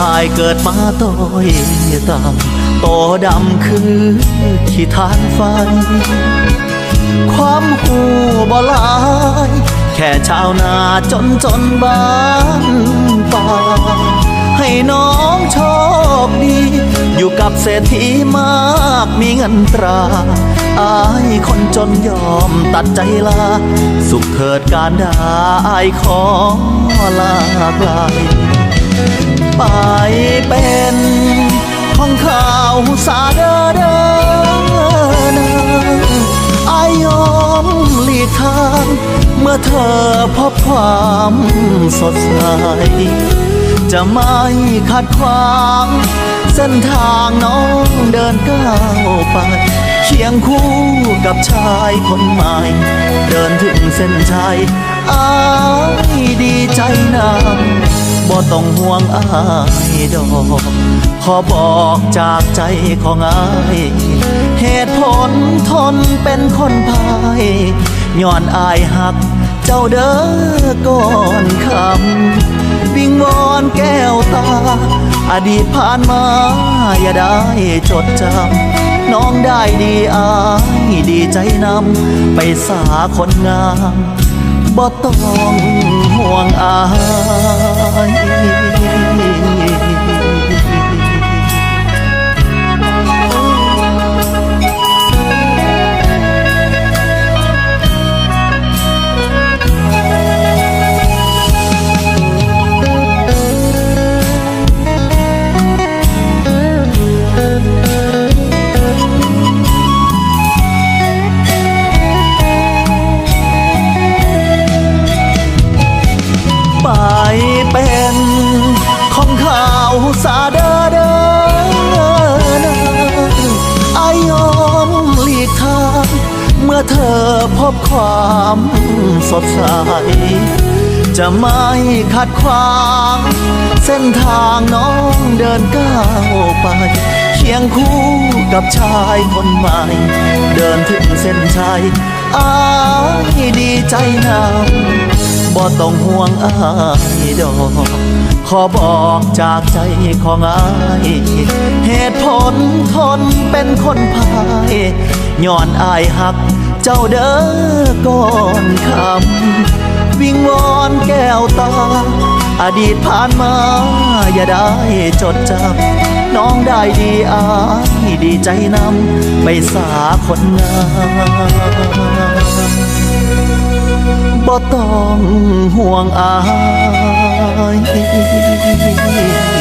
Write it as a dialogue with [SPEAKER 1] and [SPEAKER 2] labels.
[SPEAKER 1] อายเกิดมาต้อยต่ำโตดำคือขี้ทานไฟความหูบ่ลาย แค่ชาวนาจนจนบ้านป่าให้น้องโชคดี อยู่กับเศรษฐีมากมีเงินตรา อายคนจนยอมตัดใจลา สุขเถิดการได้อายขอลาไกล ไปเป็นของข่าวสาเดเดอนะอายอมหลีกทางเมื่อเธอพบความสดใส จะไม่ขัดขวางเส้นทางน้องเดินก้าวไปเคียงคู่กับชายคนใหม่ เดินถึงเส้นชัยอ้า บ่ต้องห่วงอายดอกขอบอกจากใจของอายเหตุผลทนเป็นคนพายย้อนอายหักเจ้าเด้อก่อนคำวิงวอนแก้วตา อดีตผ่านมา อย่าได้จดจำน้องได้ดีอายดีใจนำไปสาคนงามบ่ต้องห่วงอา ย สาเดอเดอนะอายยอมหลีกทางเมื่อเธอพบความสดใส จะไม่ขัดขวาง เส้นทางน้องเดินก้าวไป เคียงคู่กับชายคนใหม่ เดินถึงเส้นชัยอายดีใจนำ บ่ต้องห่วงอายดอกขอบอกจากใจของอายเหตุผลทนเป็นคนพายย้อนอายหักเจ้าเด้อก่อนคำวิงวอนแก้วตา อดีตผ่านมา อย่าได้จดจำน้องได้ดีอายดีใจนำไปสาคนงาม บ่ต้องห่วงอาย